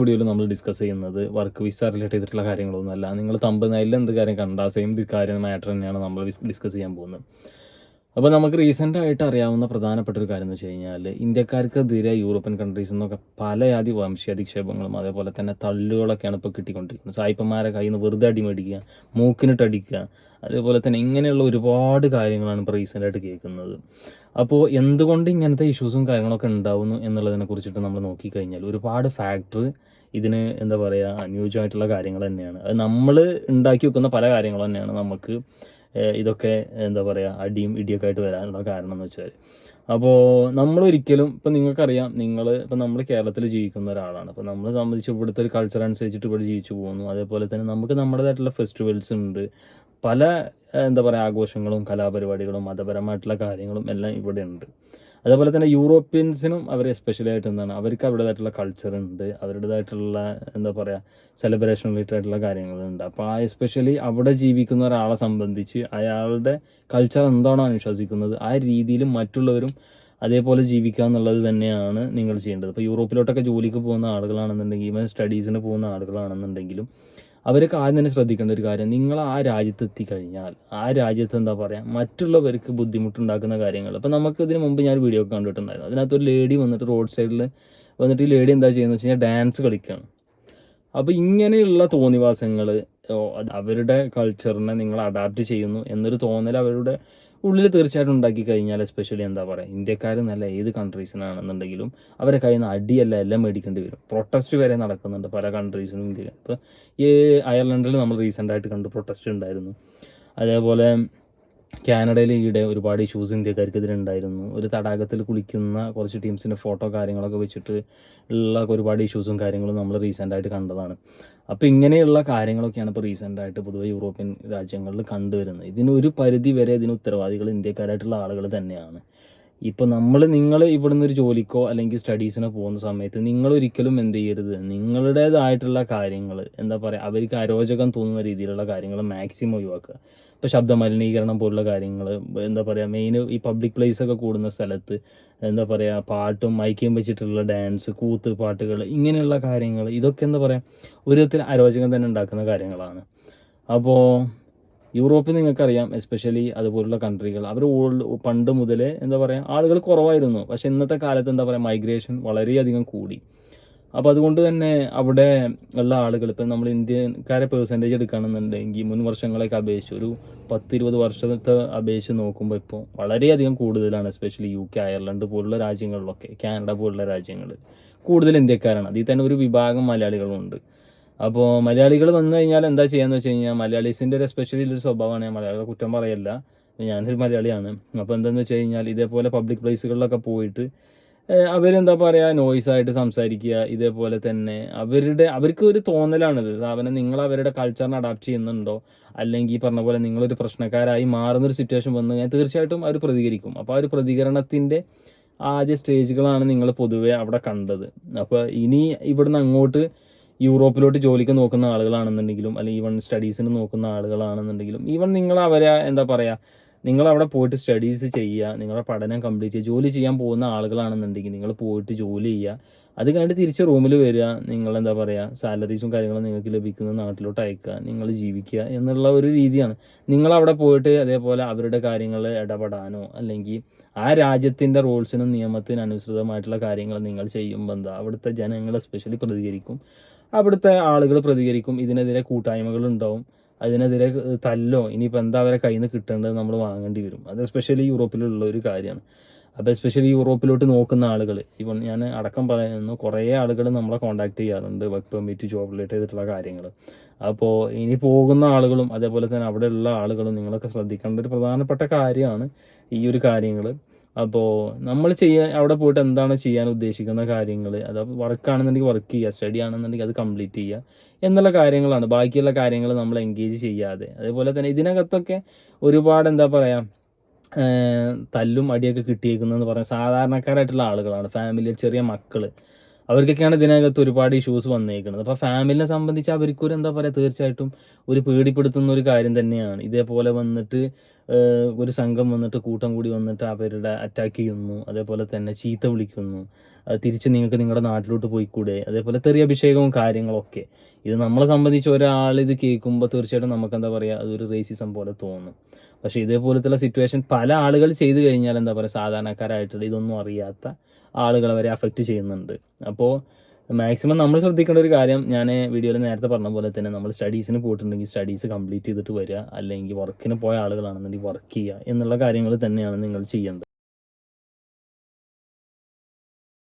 വീഡിയോയിൽ നമ്മൾ ഡിസ്കസ് ചെയ്യുന്നത് വർക്ക് വിസ റിലേറ്റ് ചെയ്തിട്ടുള്ള കാര്യങ്ങളൊന്നും അല്ല. നിങ്ങൾ തമ്പനയിൽ എന്ത് കാര്യം കണ്ട സെയിം കാര്യം മാറ്റർ തന്നെയാണ് നമ്മൾ ഡിസ്കസ് ചെയ്യാൻ പോകുന്നത്. അപ്പോൾ നമുക്ക് റീസെന്റ് ആയിട്ട് അറിയാവുന്ന പ്രധാനപ്പെട്ട ഒരു കാര്യം എന്ന് വെച്ച് കഴിഞ്ഞാൽ ഇന്ത്യക്കാർക്കെതിരെ യൂറോപ്യൻ കൺട്രീസിൽ നിന്നൊക്കെ പലയാതി വംശീയാധിക്ഷേപങ്ങളും അതേപോലെ തന്നെ തള്ളുകളൊക്കെയാണ് ഇപ്പോൾ കിട്ടിക്കൊണ്ടിരിക്കുന്നത്. സായിപ്പന്മാരെ കയ്യിൽ നിന്ന് വെറുതെ അടിമേടിക്കുക മൂക്കിനിട്ട് അടിക്കുക അതേപോലെ തന്നെ ഇങ്ങനെയുള്ള ഒരുപാട് കാര്യങ്ങളാണ് ഇപ്പോൾ റീസെന്റ് ആയിട്ട് കേൾക്കുന്നത്. അപ്പോൾ എന്തുകൊണ്ട് ഇങ്ങനത്തെ ഇഷ്യൂസും കാര്യങ്ങളൊക്കെ ഉണ്ടാവുന്നു എന്നുള്ളതിനെ കുറിച്ചിട്ട് നമ്മൾ നോക്കിക്കഴിഞ്ഞാൽ ഒരുപാട് ഫാക്ടർ ഇതിന് എന്താ പറയുക അനുയോജ്യമായിട്ടുള്ള കാര്യങ്ങൾ തന്നെയാണ്. അത് നമ്മൾ ഉണ്ടാക്കി വെക്കുന്ന പല കാര്യങ്ങൾ തന്നെയാണ് നമുക്ക് ഇതൊക്കെ എന്താ പറയുക അടിയും ഇടിയൊക്കെ ആയിട്ട് വരാനുള്ള കാരണം എന്ന് വെച്ചാൽ അപ്പോൾ നമ്മൾ ഒരിക്കലും ഇപ്പം നിങ്ങൾക്കറിയാം നിങ്ങൾ ഇപ്പം നമ്മൾ കേരളത്തിൽ ജീവിക്കുന്ന ഒരാളാണ്. അപ്പോൾ നമ്മളെ സംബന്ധിച്ച് ഇവിടുത്തെ ഒരു കൾച്ചർ അനുസരിച്ചിട്ട് ഇവിടെ ജീവിച്ചു പോകുന്നു. അതേപോലെ തന്നെ നമുക്ക് നമ്മുടേതായിട്ടുള്ള ഫെസ്റ്റിവൽസ് ഉണ്ട്. പല എന്താ പറയുക ആഘോഷങ്ങളും കലാപരിപാടികളും മതപരമായിട്ടുള്ള കാര്യങ്ങളും എല്ലാം ഇവിടെ ഉണ്ട്. അതേപോലെ തന്നെ യൂറോപ്യൻസിനും അവർ സ്പെഷ്യലായിട്ട് എന്താണ് അവർക്ക് അവരുടേതായിട്ടുള്ള കൾച്ചർ ഉണ്ട് അവരുടേതായിട്ടുള്ള എന്താ പറയുക സെലിബ്രേഷൻ റിലേറ്റഡ് ആയിട്ടുള്ള കാര്യങ്ങളുണ്ട്. അപ്പോൾ ആ എസ്പെഷ്യലി അവിടെ ജീവിക്കുന്ന ഒരാളെ സംബന്ധിച്ച് അയാളുടെ കൾച്ചർ എന്താണോ അനുശാസിക്കുന്നത് ആ രീതിയിൽ മറ്റുള്ളവരും അതേപോലെ ജീവിക്കുക എന്നുള്ളത് തന്നെയാണ് നിങ്ങൾ ചെയ്യേണ്ടത്. ഇപ്പോൾ യൂറോപ്പിലോട്ടൊക്കെ ജോലിക്ക് പോകുന്ന ആളുകളാണെന്നുണ്ടെങ്കിൽ ഈവൻ സ്റ്റഡീസിന് പോകുന്ന ആളുകളാണെന്നുണ്ടെങ്കിലും അവരൊക്കെ ആദ്യം തന്നെ ശ്രദ്ധിക്കേണ്ട ഒരു കാര്യം നിങ്ങൾ ആ രാജ്യത്ത് എത്തിക്കഴിഞ്ഞാൽ ആ രാജ്യത്ത് എന്താ പറയുക മറ്റുള്ളവർക്ക് ബുദ്ധിമുട്ടുണ്ടാക്കുന്ന കാര്യങ്ങൾ. അപ്പോൾ നമുക്ക് ഇതിന് മുമ്പ് ഞാൻ വീഡിയോ ഒക്കെ കണ്ടിട്ടുണ്ടായിരുന്നു. അതിനകത്ത് ഒരു ലേഡി വന്നിട്ട് റോഡ് സൈഡിൽ വന്നിട്ട് ഈ ലേഡി എന്താ ചെയ്യുന്നത് വെച്ച് കഴിഞ്ഞാൽ ഡാൻസ് കളിക്കുകയാണ് അപ്പോൾ ഇങ്ങനെയുള്ള തോന്നിവാസങ്ങൾ അവരുടെ കൾച്ചറിനെ നിങ്ങൾ അഡാപ്റ്റ് ചെയ്യുന്നു എന്നൊരു തോന്നൽ അവരുടെ ഉള്ളിൽ തീർച്ചയായിട്ടും ഉണ്ടാക്കി കഴിഞ്ഞാൽ എസ്പെഷ്യലി എന്താ പറയുക ഇന്ത്യക്കാർ നല്ല ഏത് കൺട്രീസിനാണെന്നുണ്ടെങ്കിലും അവരെ കയ്യിൽ നിന്ന് അടിയല്ല എല്ലാം മേടിക്കേണ്ടി വരും. പ്രൊട്ടസ്റ്റ് വരെ നടക്കുന്നുണ്ട് പല കൺട്രീസിനും ഇന്ത്യയിൽ. ഇപ്പോൾ ഈ അയർലൻഡിൽ നമ്മൾ റീസെന്റായിട്ട് കണ്ട് പ്രൊട്ടസ്റ്റ് ഉണ്ടായിരുന്നു. അതേപോലെ കാനഡയിൽ ഈയിടെ ഒരുപാട് ഇഷ്യൂസ് ഇന്ത്യക്കാർക്കെതിരെ ഉണ്ടായിരുന്നു ഒരു തടാകത്തിൽ കുളിക്കുന്ന കുറച്ച് ടീംസിന്റെ ഫോട്ടോ കാര്യങ്ങളൊക്കെ വെച്ചിട്ട് ഉള്ള ഒരുപാട് ഇഷ്യൂസും കാര്യങ്ങളും നമ്മൾ റീസെന്റായിട്ട് കണ്ടതാണ്. അപ്പോൾ ഇങ്ങനെയുള്ള കാര്യങ്ങളൊക്കെയാണ് ഇപ്പോൾ റീസെന്റായിട്ട് പൊതുവെ യൂറോപ്യൻ രാജ്യങ്ങളിൽ കണ്ടുവരുന്നത്. ഇതിനൊരു പരിധി വരെ ഇതിന് ഉത്തരവാദികൾ ഇന്ത്യക്കാരായിട്ടുള്ള ആളുകൾ തന്നെയാണ്. ഇപ്പോൾ നമ്മൾ നിങ്ങൾ ഇവിടുന്ന് ഒരു ജോലിക്കോ അല്ലെങ്കിൽ സ്റ്റഡീസിനോ പോകുന്ന സമയത്ത് നിങ്ങൾ ഒരിക്കലും എന്ത് ചെയ്യരുത്. നിങ്ങളുടേതായിട്ടുള്ള കാര്യങ്ങൾ എന്താ പറയുക അവർക്ക് അരോചകം തോന്നുന്ന രീതിയിലുള്ള കാര്യങ്ങൾ മാക്സിമം ഒഴിവാക്കുക. ഇപ്പോൾ ശബ്ദ മലിനീകരണം പോലുള്ള കാര്യങ്ങൾ എന്താ പറയുക മെയിൻ ഈ പബ്ലിക് പ്ലേസ് ഒക്കെ കൂടുന്ന സ്ഥലത്ത് എന്താ പറയുക പാട്ടും മൈക്കും വെച്ചിട്ടുള്ള ഡാൻസ് കൂത്ത് പാട്ടുകൾ ഇങ്ങനെയുള്ള കാര്യങ്ങൾ ഇതൊക്കെ എന്താ പറയുക ഒരു വിധത്തിൽ അരോചകം തന്നെ ഉണ്ടാക്കുന്ന കാര്യങ്ങളാണ്. അപ്പോൾ യൂറോപ്പിൽ നിങ്ങൾക്കറിയാം എസ്പെഷ്യലി അതുപോലുള്ള കൺട്രികൾ അവർ ഓൾഡ് പണ്ട് മുതലേ എന്താ പറയുക ആളുകൾ കുറവായിരുന്നു. പക്ഷേ ഇന്നത്തെ കാലത്ത് എന്താ പറയുക മൈഗ്രേഷൻ വളരെയധികം കൂടി. അപ്പോൾ അതുകൊണ്ട് തന്നെ അവിടെ ഉള്ള ആളുകൾ ഇപ്പം നമ്മൾ ഇന്ത്യക്കാരെ പേഴ്സന്റേജ് എടുക്കുകയാണെന്നുണ്ടെങ്കിൽ മുൻ വർഷങ്ങളൊക്കെ അപേക്ഷിച്ച് ഒരു പത്തിരുപത് വർഷത്തെ അപേക്ഷിച്ച് നോക്കുമ്പോൾ ഇപ്പോൾ വളരെയധികം കൂടുതലാണ് എസ്പെഷ്യലി യു കെ അയർലൻഡ് പോലുള്ള രാജ്യങ്ങളിലൊക്കെ കാനഡ പോലുള്ള രാജ്യങ്ങൾ കൂടുതൽ ഇന്ത്യക്കാരാണ്. അതിൽ തന്നെ ഒരു വിഭാഗം മലയാളികളുമുണ്ട്. അപ്പോൾ മലയാളികൾ വന്നു കഴിഞ്ഞാൽ എന്താ ചെയ്യാന്ന് വെച്ച് കഴിഞ്ഞാൽ മലയാളീസിന്റെ ഒരു എസ്പെഷ്യലി ഒരു സ്വഭാവമാണ് ഞാൻ മലയാളികളെ കുറ്റം പറയല്ല. ഞാനൊരു മലയാളിയാണ്. അപ്പോൾ എന്താണെന്ന് വെച്ച് കഴിഞ്ഞാൽ ഇതേപോലെ പബ്ലിക് പ്ലേസുകളിലൊക്കെ പോയിട്ട് അവരെന്താ പറയുക നോയ്സ് ആയിട്ട് സംസാരിക്കുക ഇതേപോലെ തന്നെ അവരുടെ അവർക്ക് ഒരു തോന്നലാണിത്. സാധനം നിങ്ങൾ അവരുടെ കൾച്ചറിനെ അഡാപ്റ്റ് ചെയ്യുന്നുണ്ടോ? അല്ലെങ്കിൽ ഈ പറഞ്ഞ പോലെ നിങ്ങളൊരു പ്രശ്നക്കാരായി മാറുന്നൊരു സിറ്റുവേഷൻ വന്നു കഴിഞ്ഞാൽ തീർച്ചയായിട്ടും അവർ പ്രതികരിക്കും. അപ്പോൾ ആ ഒരു പ്രതികരണത്തിന്റെ ആദ്യ സ്റ്റേജുകളാണ് നിങ്ങൾ പൊതുവേ അവിടെ കണ്ടത്. അപ്പോൾ ഇനി ഇവിടുന്ന് അങ്ങോട്ട് യൂറോപ്പിലോട്ട് ജോലിക്ക് നോക്കുന്ന ആളുകളാണെന്നുണ്ടെങ്കിലും അല്ലെങ്കിൽ ഈവൺ സ്റ്റഡീസിന് നോക്കുന്ന ആളുകളാണെന്നുണ്ടെങ്കിലും ഈവൺ നിങ്ങൾ അവരെ എന്താ പറയുക നിങ്ങൾ അവിടെ പോയിട്ട് സ്റ്റഡീസ് ചെയ്യുക നിങ്ങളുടെ പഠനം കംപ്ലീറ്റ് ചെയ്യുക ജോലി ചെയ്യാൻ പോകുന്ന ആളുകളാണെന്നുണ്ടെങ്കിൽ നിങ്ങൾ പോയിട്ട് ജോലി ചെയ്യുക അത് കഴിഞ്ഞിട്ട് തിരിച്ച് റൂമിൽ വരിക നിങ്ങൾ എന്താ പറയുക സാലറീസും കാര്യങ്ങളും നിങ്ങൾക്ക് ലഭിക്കുന്ന നാട്ടിലോട്ട് അയക്കുക നിങ്ങൾ ജീവിക്കുക എന്നുള്ള ഒരു രീതിയാണ്. നിങ്ങൾ അവിടെ പോയിട്ട് അതേപോലെ അവരുടെ കാര്യങ്ങൾ ഇടപെടാനോ അല്ലെങ്കിൽ ആ രാജ്യത്തിന്റെ റൂൾസിനും നിയമത്തിനും അനുസൃതമായിട്ടുള്ള കാര്യങ്ങൾ നിങ്ങൾ ചെയ്യുമ്പോൾ എന്താ അവിടുത്തെ ജനങ്ങൾ സ്പെഷ്യലി പ്രതികരിക്കും. അവിടുത്തെ ആളുകൾ പ്രതികരിക്കും. ഇതിനെതിരെ കൂട്ടായ്മകൾ ഉണ്ടാവും. അതിനെതിരെ തല്ലോ. ഇനിയിപ്പോൾ എന്താ അവരെ കയ്യിൽ നിന്ന് കിട്ടേണ്ടത് നമ്മൾ വാങ്ങേണ്ടി വരും. അത് എസ്പെഷ്യലി യൂറോപ്പിലുള്ള ഒരു കാര്യമാണ്. അപ്പോൾ എസ്പെഷ്യലി യൂറോപ്പിലോട്ട് നോക്കുന്ന ആളുകൾ ഇപ്പം ഞാൻ അടക്കം പറയുന്നു കുറേ ആളുകൾ നമ്മളെ കോൺടാക്ട് ചെയ്യാറുണ്ട് വർക്ക് പെർമിറ്റ് ജോബ് റിലേറ്റ് ചെയ്തിട്ടുള്ള കാര്യങ്ങൾ. അപ്പോൾ ഇനി പോകുന്ന ആളുകളും അതേപോലെ തന്നെ അവിടെയുള്ള ആളുകളും നിങ്ങളൊക്കെ ശ്രദ്ധിക്കേണ്ട ഒരു പ്രധാനപ്പെട്ട കാര്യമാണ് ഈ ഒരു കാര്യങ്ങൾ അപ്പോൾ നമ്മൾ ചെയ്യാൻ അവിടെ പോയിട്ട് എന്താണ് ചെയ്യാൻ ഉദ്ദേശിക്കുന്ന കാര്യങ്ങൾ അത് വർക്ക് ആണെന്നുണ്ടെങ്കിൽ വർക്ക് ചെയ്യുക സ്റ്റഡി ആണെന്നുണ്ടെങ്കിൽ അത് കംപ്ലീറ്റ് ചെയ്യുക എന്നുള്ള കാര്യങ്ങളാണ്. ബാക്കിയുള്ള കാര്യങ്ങൾ നമ്മൾ എൻഗേജ് ചെയ്യാതെ. അതേപോലെ തന്നെ ഇതിനകത്തൊക്കെ ഒരുപാട് എന്താ പറയുക തല്ലും അടിയൊക്കെ കിട്ടിയേക്കുന്നതെന്ന് പറഞ്ഞാൽ സാധാരണക്കാരായിട്ടുള്ള ആളുകളാണ്. ഫാമിലിയിൽ ചെറിയ മക്കൾ അവർക്കൊക്കെയാണ് ഇതിനകത്ത് ഒരുപാട് ഇഷ്യൂസ് വന്നേക്കുന്നത് അപ്പോൾ ഫാമിലിനെ സംബന്ധിച്ച് അവർക്കൊരു എന്താ പറയുക തീർച്ചയായിട്ടും ഒരു പേടിപ്പെടുത്തുന്ന ഒരു കാര്യം തന്നെയാണ്. ഇതേപോലെ വന്നിട്ട് ഒരു സംഘം വന്നിട്ട് കൂട്ടം കൂടി വന്നിട്ട് അവരുടെ അറ്റാക്ക് ചെയ്യുന്നു. അതേപോലെ തന്നെ ചീത്ത വിളിക്കുന്നു. തിരിച്ച് നിങ്ങൾക്ക് നിങ്ങളുടെ നാട്ടിലോട്ട് പോയിക്കൂടെ? അതേപോലെ തെറിയ അഭിഷേകവും കാര്യങ്ങളൊക്കെ. ഇത് നമ്മളെ സംബന്ധിച്ച് ഒരാൾ ഇത് കേൾക്കുമ്പോൾ തീർച്ചയായിട്ടും നമുക്ക് എന്താ പറയുക അതൊരു റേസിസം പോലെ തോന്നും. പക്ഷേ ഇതേപോലത്തെ സിറ്റുവേഷൻ പല ആളുകൾ ചെയ്തു കഴിഞ്ഞാൽ എന്താ പറയുക സാധാരണക്കാരായിട്ടുള്ള ഇതൊന്നും അറിയാത്ത ആളുകളെ വരെ അഫക്റ്റ് ചെയ്യുന്നുണ്ട്. അപ്പോൾ മാക്സിമം നമ്മൾ ശ്രദ്ധിക്കേണ്ട ഒരു കാര്യം ഞാൻ വീഡിയോയിൽ നേരത്തെ പറഞ്ഞ പോലെ തന്നെ നമ്മൾ സ്റ്റഡീസിന് പോയിട്ടുണ്ടെങ്കിൽ സ്റ്റഡീസ് കംപ്ലീറ്റ് ചെയ്തിട്ട് വരിക. അല്ലെങ്കിൽ വർക്കിന് പോയ ആളുകളാണെന്നുണ്ടെങ്കിൽ വർക്ക് ചെയ്യുക. എന്നുള്ള കാര്യങ്ങൾ തന്നെയാണ് നിങ്ങൾ ചെയ്യേണ്ടത്.